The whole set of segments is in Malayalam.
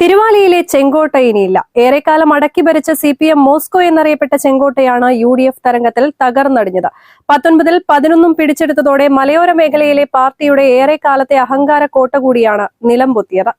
തിരുവാലിയിലെ ചെങ്കോട്ട ഇനിയില്ല. ഏറെക്കാലം അടക്കി ഭരിച്ച സി പി എം മോസ്കോ എന്നറിയപ്പെട്ട ചെങ്കോട്ടയാണ് യു ഡി എഫ് തരംഗത്തിൽ തകർന്നടിഞ്ഞത്. പത്തൊൻപതിൽ പതിനൊന്നും പിടിച്ചെടുത്തതോടെ മലയോര മേഖലയിലെ പാർട്ടിയുടെ ഏറെക്കാലത്തെ അഹങ്കാര കോട്ട കൂടിയാണ് നിലംപൊത്തിയത്.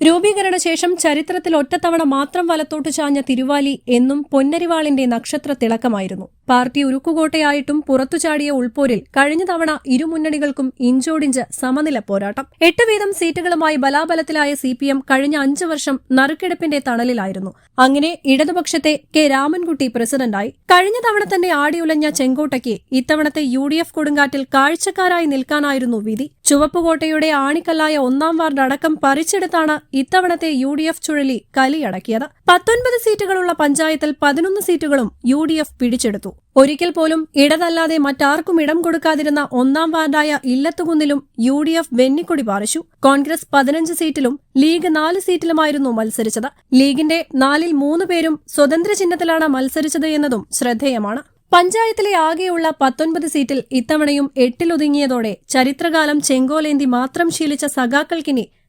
രൂപീകരണ ശേഷം ചരിത്രത്തിൽ ഒറ്റത്തവണ മാത്രം വലത്തോട്ട് ചാഞ്ഞ തിരുവാലി എന്നും പൊന്നരിവാളിന്റെ നക്ഷത്ര തിളക്കമായിരുന്നു. പാർട്ടി ഉരുക്കുകോട്ടയായിട്ടും പുറത്തുചാടിയ ഉൾപോരിൽ കഴിഞ്ഞ തവണ ഇരുമുന്നണികൾക്കും ഇഞ്ചോടിഞ്ച് സമനില പോരാട്ടം. എട്ട് വീതം സീറ്റുകളുമായി ബലാബലത്തിലായ സി പി എം കഴിഞ്ഞ അഞ്ചു വർഷം നറുക്കെടുപ്പിന്റെ തണലിലായിരുന്നു. അങ്ങനെ ഇടതുപക്ഷത്തെ കെ രാമൻകുട്ടി പ്രസിഡന്റായി. കഴിഞ്ഞ തവണ തന്നെ ആടിയുലഞ്ഞ ചെങ്കോട്ടയ്ക്ക് ഇത്തവണത്തെ യു ഡി എഫ് കൊടുങ്കാറ്റിൽ കാഴ്ചക്കാരായി നിൽക്കാനായിരുന്നു വിധി. ചുവപ്പുകോട്ടയുടെ ആണിക്കല്ലായ ഒന്നാം വാർഡ് അടക്കം പറിച്ചെടുത്താണ് ഇത്തവണത്തെ യു ഡി എഫ് ചുഴലി കലിയടക്കിയത്. പത്തൊൻപത് സീറ്റുകളുള്ള പഞ്ചായത്തിൽ പതിനൊന്ന് സീറ്റുകളും യു ഡി എഫ് പിടിച്ചെടുത്തു. ഒരിക്കൽ പോലും ഇടതല്ലാതെ മറ്റാർക്കും ഇടം കൊടുക്കാതിരുന്ന ഒന്നാം വാർഡായ ഇല്ലത്തുകുന്നിലും യു ഡി എഫ് വെന്നിക്കൊടി പാറിച്ചു. കോൺഗ്രസ് പതിനഞ്ച് സീറ്റിലും ലീഗ് നാല് സീറ്റിലുമായിരുന്നു മത്സരിച്ചത്. ലീഗിന്റെ നാലിൽ മൂന്ന് പേരും സ്വതന്ത്ര ചിഹ്നത്തിലാണ് മത്സരിച്ചത് എന്നതും ശ്രദ്ധേയമാണ്. പഞ്ചായത്തിലെ ആകെയുള്ള പത്തൊൻപത് സീറ്റിൽ ഇത്തവണയും എട്ടിലൊതുങ്ങിയതോടെ ചരിത്രകാലം ചെങ്കോലേന്തി മാത്രം ശീലിച്ച സഖാക്കൾക്കിനി